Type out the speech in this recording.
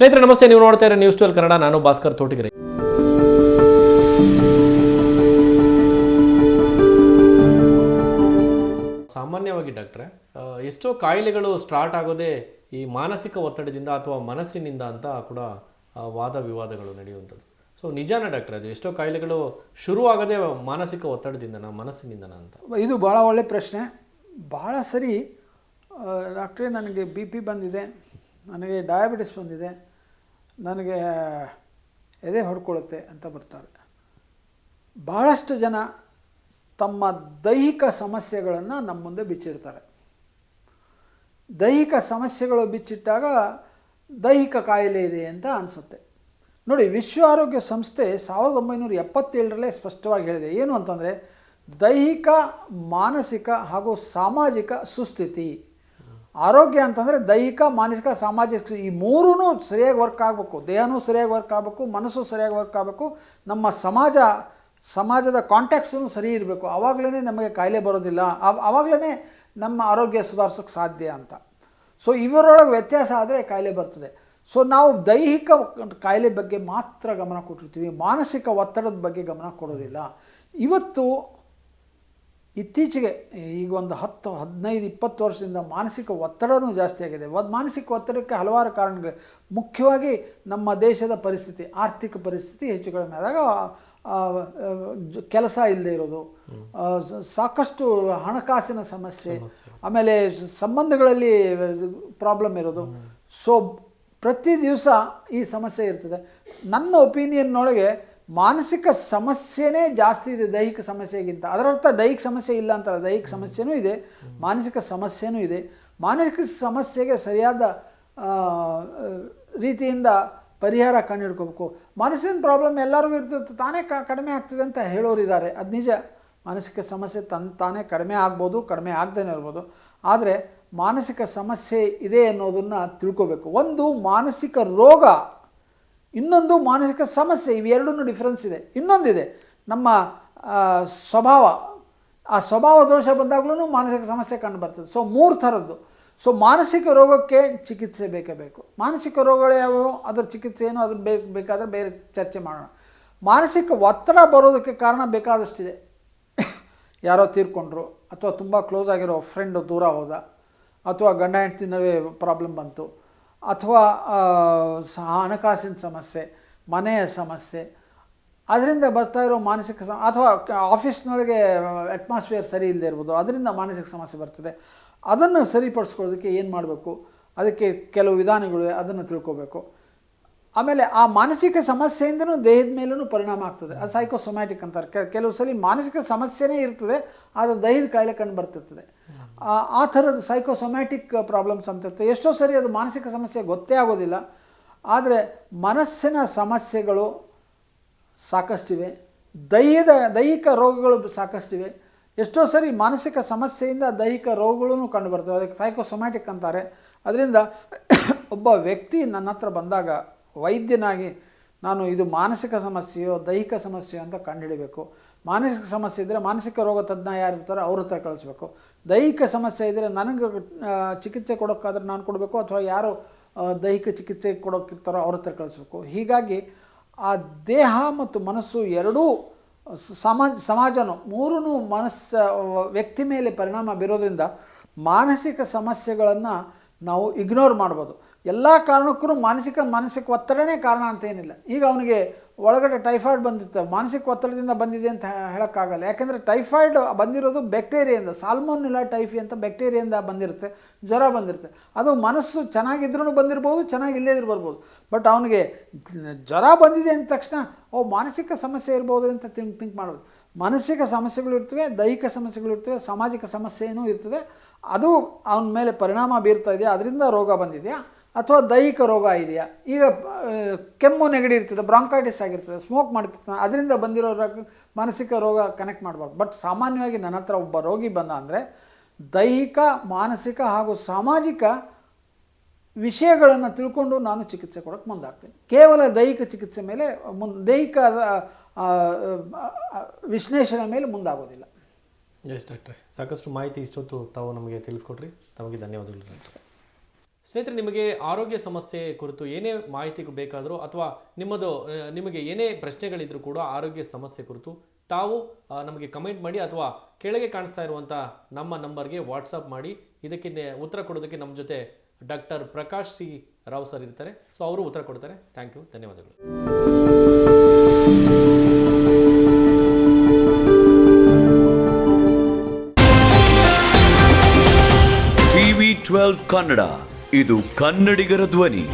ಸ್ನೇಹಿತರೆ, ನಮಸ್ತೆ. ನೀವು ನೋಡ್ತಾ ಇರೋ ನ್ಯೂಸ್ ಟ್ವೆಲ್ ಕನ್ನಡ. ನಾನು ಭಾಸ್ಕರ್ ತೋಟಿಗೆರೆ. ಸಾಮಾನ್ಯವಾಗಿ ಡಾಕ್ಟ್ರೆ ಎಷ್ಟೋ ಕಾಯಿಲೆಗಳು ಸ್ಟಾರ್ಟ್ ಆಗೋದೇ ಈ ಮಾನಸಿಕ ಒತ್ತಡದಿಂದ ಅಥವಾ ಮನಸ್ಸಿನಿಂದ ಅಂತ ಕೂಡ ವಾದ ವಿವಾದಗಳು ನಡೆಯುವಂಥದ್ದು. ಸೊ ನಿಜಾನ ಡಾಕ್ಟ್ರೆ, ಅದು ಎಷ್ಟೋ ಕಾಯಿಲೆಗಳು ಶುರು ಆಗೋದೇ ಮಾನಸಿಕ ಒತ್ತಡದಿಂದನ ಮನಸ್ಸಿನಿಂದನ ಅಂತ. ಇದು ಭಾಳ ಒಳ್ಳೆ ಪ್ರಶ್ನೆ. ಭಾಳ ಸರಿ ಡಾಕ್ಟ್ರೇ, ನನಗೆ ಬಿ ಪಿ ಬಂದಿದೆ. ನನಗೆ ಡಯಾಬಿಟಿಸ್ ಬಂದಿದೆ. ನನಗೆ ಎದೆ ಹೊಡ್ಕೊಳ್ಳುತ್ತೆ ಅಂತ ಬರ್ತಾರೆ. ಭಾಳಷ್ಟು ಜನ ತಮ್ಮ ದೈಹಿಕ ಸಮಸ್ಯೆಗಳನ್ನು ನಮ್ಮ ಮುಂದೆ ಬಿಚ್ಚಿಡ್ತಾರೆ. ದೈಹಿಕ ಸಮಸ್ಯೆಗಳು ಬಿಚ್ಚಿಟ್ಟಾಗ ದೈಹಿಕ ಕಾಯಿಲೆ ಇದೆ ಅಂತ ಅನಿಸುತ್ತೆ. ನೋಡಿ, ವಿಶ್ವ ಆರೋಗ್ಯ ಸಂಸ್ಥೆ ಸಾವಿರದ ಒಂಬೈನೂರ ಎಪ್ಪತ್ತೇಳರಲ್ಲೇ ಸ್ಪಷ್ಟವಾಗಿ ಹೇಳಿದೆ. ಏನು ಅಂತಂದರೆ, ದೈಹಿಕ, ಮಾನಸಿಕ ಹಾಗೂ ಸಾಮಾಜಿಕ ಸುಸ್ಥಿತಿ ಆರೋಗ್ಯ ಅಂತಂದರೆ ದೈಹಿಕ, ಮಾನಸಿಕ, ಸಾಮಾಜಿಕ ಈ ಮೂರೂ ಸರಿಯಾಗಿ ವರ್ಕ್ ಆಗಬೇಕು. ದೇಹನೂ ಸರಿಯಾಗಿ ವರ್ಕ್ ಆಗಬೇಕು, ಮನಸ್ಸು ಸರಿಯಾಗಿ ವರ್ಕ್ ಆಗಬೇಕು, ನಮ್ಮ ಸಮಾಜ, ಸಮಾಜದ ಕಾಂಟ್ಯಾಕ್ಟ್ಸೂ ಸರಿ ಇರಬೇಕು. ಆವಾಗಲೇ ನಮಗೆ ಕಾಯಿಲೆ ಬರೋದಿಲ್ಲ. ಆವಾಗಲೇ ನಮ್ಮ ಆರೋಗ್ಯ ಸುಧಾರಿಸೋಕ್ಕೆ ಸಾಧ್ಯ ಅಂತ. ಸೊ ಇವರೊಳಗೆ ವ್ಯತ್ಯಾಸ ಆದರೆ ಕಾಯಿಲೆ ಬರ್ತದೆ. ಸೊ ನಾವು ದೈಹಿಕ ಕಾಯಿಲೆ ಬಗ್ಗೆ ಮಾತ್ರ ಗಮನ ಕೊಟ್ಟಿರ್ತೀವಿ. ಮಾನಸಿಕ ಒತ್ತಡದ ಬಗ್ಗೆ ಗಮನ ಕೊಡೋದಿಲ್ಲ. ಇವತ್ತು ಇತ್ತೀಚೆಗೆ ಈಗ ಒಂದು ಹತ್ತು ಹದಿನೈದು ಇಪ್ಪತ್ತು ವರ್ಷದಿಂದ ಮಾನಸಿಕ ಒತ್ತಡವೂ ಜಾಸ್ತಿ ಆಗಿದೆ. ಒಂದು ಮಾನಸಿಕ ಒತ್ತಡಕ್ಕೆ ಹಲವಾರು ಕಾರಣಗಳು ಮುಖ್ಯವಾಗಿ ನಮ್ಮ ದೇಶದ ಪರಿಸ್ಥಿತಿ ಆರ್ಥಿಕ ಪರಿಸ್ಥಿತಿ ಹೆಚ್ಚು ಕಡಿಮೆ ಆದಾಗ ಕೆಲಸ ಇಲ್ಲದೆ ಇರೋದು ಸಾಕಷ್ಟು ಹಣಕಾಸಿನ ಸಮಸ್ಯೆ ಆಮೇಲೆ ಸಂಬಂಧಗಳಲ್ಲಿ ಪ್ರಾಬ್ಲಮ್ ಇರೋದು. ಸೊ ಪ್ರತಿ ದಿವಸ ಈ ಸಮಸ್ಯೆ ಇರ್ತದೆ. ನನ್ನ ಒಪಿನಿಯನ್ನೊಳಗೆ ಮಾನಸಿಕ ಸಮಸ್ಯೆನೇ ಜಾಸ್ತಿ ಇದೆ ದೈಹಿಕ ಸಮಸ್ಯೆಗಿಂತ. ಅದರರ್ಥ ದೈಹಿಕ ಸಮಸ್ಯೆ ಇಲ್ಲ ಅಂತಲ್ಲ, ದೈಹಿಕ ಸಮಸ್ಯೆನೂ ಇದೆ, ಮಾನಸಿಕ ಸಮಸ್ಯೆನೂ ಇದೆ. ಮಾನಸಿಕ ಸಮಸ್ಯೆಗೆ ಸರಿಯಾದ ರೀತಿಯಿಂದ ಪರಿಹಾರ ಕಂಡುಹಿಡ್ಕೋಬೇಕು. ಮನಸ್ಸಿನ ಪ್ರಾಬ್ಲಮ್ ಎಲ್ಲರಿಗೂ ಇರ್ತದೆ, ತಾನೇ ಕ, ಕಡಿಮೆ ಆಗ್ತದೆ ಅಂತ ಹೇಳೋರಿದ್ದಾರೆ ಅದು ನಿಜ. ಮಾನಸಿಕ ಸಮಸ್ಯೆ ತನ್, ತಾನೇ ಕಡಿಮೆ ಆಗ್ಬೋದು, ಕಡಿಮೆ ಆಗ್ದೇ ಇರ್ಬೋದು. ಆದರೆ ಮಾನಸಿಕ ಸಮಸ್ಯೆ ಇದೆ ಅನ್ನೋದನ್ನು ತಿಳ್ಕೋಬೇಕು. ಒಂದು ಮಾನಸಿಕ ರೋಗ ಇನ್ನೊಂದು ಮಾನಸಿಕ ಸಮಸ್ಯೆ, ಇವೆರಡೂ ಡಿಫ್ರೆನ್ಸ್ ಇದೆ. ಇನ್ನೊಂದಿದೆ, ನಮ್ಮ ಸ್ವಭಾವ. ಆ ಸ್ವಭಾವ ದೋಷ ಬಂದಾಗಲೂ ಮಾನಸಿಕ ಸಮಸ್ಯೆ ಕಂಡು ಬರ್ತದೆ. ಸೊ ಮೂರು ಥರದ್ದು. ಸೊ ಮಾನಸಿಕ ರೋಗಕ್ಕೆ ಚಿಕಿತ್ಸೆ ಬೇಕೇ ಬೇಕು. ಮಾನಸಿಕ ರೋಗಗಳು ಯಾವುವು? ಅದರ ಚಿಕಿತ್ಸೆ ಏನು? ಅದ್ರ ಬೇಕು ಬೇಕಾದರೆ ಬೇರೆ ಚರ್ಚೆ ಮಾಡೋಣ. ಮಾನಸಿಕ ಒತ್ತಡ ಬರೋದಕ್ಕೆ ಕಾರಣ ಬೇಕಾದಷ್ಟಿದೆ. ಯಾರೋ ತೀರ್ಕೊಂಡ್ರು, ಅಥವಾ ತುಂಬ ಕ್ಲೋಸ್ ಆಗಿರೋ ಫ್ರೆಂಡು ದೂರ ಹೋದ, ಅಥವಾ ಗಂಡ ಹೆಂಡತಿ ಪ್ರಾಬ್ಲಮ್ ಬಂತು. ಅಥವಾ ಆ, ಸ- ಹಣಕಾಸಿನ ಸಮಸ್ಯೆ ಮನೆಯ ಸಮಸ್ಯೆ ಅದರಿಂದ ಬರ್ತಾ ಇರೋ ಮಾನಸಿಕ ಸಮ ಅಥವಾ ಆಫೀಸ್ನೊಳಗೆ ಅಟ್ಮಾಸ್ಫಿಯರ್ ಸರಿ ಇಲ್ಲದೆ ಇರ್ಬೋದು ಅದರಿಂದ ಮಾನಸಿಕ ಸಮಸ್ಯೆ ಬರ್ತದೆ. ಅದನ್ನು ಸರಿಪಡಿಸ್ಕೊಳ್ಳೋದಕ್ಕೆ ಏನು ಮಾಡಬೇಕು? ಅದಕ್ಕೆ ಕೆಲವು ವಿಧಾನಗಳು ಅದನ್ನು ತಿಳ್ಕೋಬೇಕು. ಆಮೇಲೆ ಆ ಮಾನಸಿಕ ಸಮಸ್ಯೆಯಿಂದನೂ ದೇಹದ ಮೇಲೂ ಪರಿಣಾಮ ಆಗ್ತದೆ. ಅದು ಸೈಕೋಸೊಮ್ಯಾಟಿಕ್ ಅಂತಾರೆ. ಕೆಲವು ಸಲ ಮಾನಸಿಕ ಸಮಸ್ಯೆನೇ ಇರ್ತದೆ ಆದರೆ ದೈಹದ ಕಾಯಿಲೆ ಕಂಡು ಬರ್ತಿರ್ತದೆ. ಆ- ಥರದ ಸೈಕೋಸೊಮ್ಯಾಟಿಕ್ ಪ್ರಾಬ್ಲಮ್ಸ್ ಅಂತ ಇರ್ತದೆ ಎಷ್ಟೋ ಸರಿ ಅದು ಮಾನಸಿಕ ಸಮಸ್ಯೆ ಗೊತ್ತೇ ಆಗೋದಿಲ್ಲ. ಆದರೆ ಮನಸ್ಸಿನ ಸಮಸ್ಯೆಗಳು ಸಾಕಷ್ಟಿವೆ. ದೈಹಿಕ ದೈಹಿಕ ರೋಗಗಳು ಸಾಕಷ್ಟಿವೆ. ಎಷ್ಟೋ ಸರಿ ಮಾನಸಿಕ ಸಮಸ್ಯೆಯಿಂದ ದೈಹಿಕ ರೋಗಗಳೂ ಕಂಡು ಬರ್ತವೆ. ಅದಕ್ಕೆ ಸೈಕೋಸೊಮ್ಯಾಟಿಕ್ ಅಂತಾರೆ. ಅದರಿಂದ ಒಬ್ಬ ವ್ಯಕ್ತಿ ನನ್ನ ಹತ್ರ ಬಂದಾಗ ವೈದ್ಯನಾಗಿ, ನಾನು ಇದು ಮಾನಸಿಕ ಸಮಸ್ಯೆಯೋ, ದೈಹಿಕ ಸಮಸ್ಯೆಯೋ ಅಂತ ಕಂಡುಹಿಡಬೇಕು. ಮಾನಸಿಕ ಸಮಸ್ಯೆ ಇದ್ದರೆ ಮಾನಸಿಕ ರೋಗ ತಜ್ಞ ಯಾರಿರ್ತಾರೋ ಅವ್ರ ಹತ್ರ ಕಳಿಸ್ಬೇಕು. ದೈಹಿಕ ಸಮಸ್ಯೆ ಇದ್ದರೆ ನನಗೆ ಚಿಕಿತ್ಸೆ ಕೊಡೋಕ್ಕಾದ್ರೆ ನಾನು ಕೊಡಬೇಕು ಅಥವಾ ಯಾರು ದೈಹಿಕ ಚಿಕಿತ್ಸೆ ಕೊಡೋಕ್ಕಿರ್ತಾರೋ ಅವ್ರ ಹತ್ರ ಕಳಿಸ್ಬೇಕು. ಹೀಗಾಗಿ ಆ ದೇಹ ಮತ್ತು ಮನಸ್ಸು ಎರಡೂ ಸಮಾಜ ಸಮಾಜನೂ ಮೂರೂ ಮನಸ್ಸು ವ್ಯಕ್ತಿ ಮೇಲೆ ಪರಿಣಾಮ ಬೀರೋದ್ರಿಂದ ಮಾನಸಿಕ ಸಮಸ್ಯೆಗಳನ್ನು ನಾವು ಇಗ್ನೋರ್ ಮಾಡ್ಬೋದು. ಎಲ್ಲ ಕಾರಣಕ್ಕೂ ಮಾನಸಿಕ ಮಾನಸಿಕ ಒತ್ತಡನೇ ಕಾರಣ ಅಂತ ಏನಿಲ್ಲ. ಈಗ ಅವನಿಗೆ ಒಳಗಡೆ ಟೈಫಾಯ್ಡ್ ಬಂದಿತ್ತು. ಮಾನಸಿಕ ಒತ್ತಡದಿಂದ ಬಂದಿದೆ ಅಂತ ಹೇಳೋಕ್ಕಾಗಲ್ಲ. ಯಾಕೆಂದರೆ ಟೈಫಾಯ್ಡ್ ಬಂದಿರೋದು ಬ್ಯಾಕ್ಟೀರಿಯಿಂದ, ಸಾಲ್ಮೋನಿಲ್ಲ ಟೈಫಿ ಅಂತ ಬ್ಯಾಕ್ಟೀರಿಯಿಂದ ಬಂದಿರುತ್ತೆ, ಜ್ವರ ಬಂದಿರುತ್ತೆ. ಅದು ಮನಸ್ಸು ಚೆನ್ನಾಗಿದ್ರೂ ಬಂದಿರ್ಬೋದು ಚೆನ್ನಾಗಿಲ್ಲದೇ ಬರ್ಬೋದು. ಬಟ್ ಅವನಿಗೆ ಜ್ವರ ಬಂದಿದೆ ಅಂದ ತಕ್ಷಣ, ಓ, ಮಾನಸಿಕ ಸಮಸ್ಯೆ ಇರ್ಬೋದು ಅಂತ ತಿಂಕ್ ಥಿಂಕ್ ಮಾಡೋದು ಮಾನಸಿಕ ಸಮಸ್ಯೆಗಳು ಇರ್ತವೆ, ದೈಹಿಕ ಸಮಸ್ಯೆಗಳು ಇರ್ತವೆ, ಸಾಮಾಜಿಕ ಸಮಸ್ಯೆಯೂ ಇರ್ತದೆ. ಅದು ಅವನ ಮೇಲೆ ಪರಿಣಾಮ ಬೀರ್ತಾ ಇದೆಯಾ? ಅದರಿಂದ ರೋಗ ಬಂದಿದೆಯಾ? ಅಥವಾ ದೈಹಿಕ ರೋಗ ಇದೆಯಾ? ಈಗ ಕೆಮ್ಮು ನೆಗಡಿ ಇರ್ತದೆ ಬ್ರಾಂಕೈಟಿಸ್ ಆಗಿರ್ತದೆ ಸ್ಮೋಕ್ ಮಾಡ್ತಿರ್ತಾನೆ, ಅದರಿಂದ ಬಂದಿರೋ ಮಾನಸಿಕ ರೋಗ ಕನೆಕ್ಟ್ ಮಾಡ್ಬಾರ್ದು. ಬಟ್ ಸಾಮಾನ್ಯವಾಗಿ ನನ್ನ ಹತ್ರ ಒಬ್ಬ ರೋಗಿ ಬಂದ ಅಂದರೆ, ದೈಹಿಕ, ಮಾನಸಿಕ ಹಾಗೂ ಸಾಮಾಜಿಕ ವಿಷಯಗಳನ್ನು ತಿಳ್ಕೊಂಡು ನಾನು ಚಿಕಿತ್ಸೆ ಕೊಡೋಕ್ಕೆ ಮುಂದಾಗ್ತೀನಿ. ಕೇವಲ ದೈಹಿಕ ಚಿಕಿತ್ಸೆ ಮೇಲೆ, ಮುನ್, ದೈಹಿಕ ವಿಶ್ಲೇಷಣೆ ಮೇಲೆ ಮುಂದಾಗೋದಿಲ್ಲ. ಎಸ್ ಡಾಕ್ಟ್ರೆ ಸಾಕಷ್ಟು ಮಾಹಿತಿ ಇಷ್ಟೊತ್ತು ತಾವು ನಮಗೆ ತಿಳಿಸ್ಕೊಟ್ರಿ. ತಮಗೆ ಧನ್ಯವಾದಗಳು. ಸ್ನೇಹಿತರೆ, ನಿಮಗೆ ಆರೋಗ್ಯ ಸಮಸ್ಯೆ ಕುರಿತು ಏನೇ ಮಾಹಿತಿ ಬೇಕಾದರೂ ಅಥವಾ ನಿಮ್ಮದು ನಿಮಗೆ ಏನೇ ಪ್ರಶ್ನೆಗಳಿದ್ರೂ ಕೂಡ ಆರೋಗ್ಯ ಸಮಸ್ಯೆ ಕುರಿತು ತಾವು ನಮಗೆ ಕಮೆಂಟ್ ಮಾಡಿ ಅಥವಾ ಕೆಳಗೆ ಕಾಣಿಸ್ತಾ ಇರುವಂಥ ನಮ್ಮ ನಂಬರ್ಗೆ ವಾಟ್ಸಪ್ ಮಾಡಿ. ಇದಕ್ಕೆ ಉತ್ತರ ಕೊಡೋದಕ್ಕೆ ನಮ್ಮ ಜೊತೆ doctor Prakash C Rao sir ಇರ್ತಾರೆ. ಸೊ, ಅವರು ಉತ್ತರ ಕೊಡ್ತಾರೆ. Thank you. ಧನ್ಯವಾದಗಳು. TV twelve Kannada. ಇದು ಕನ್ನಡಿಗರ ಧ್ವನಿ.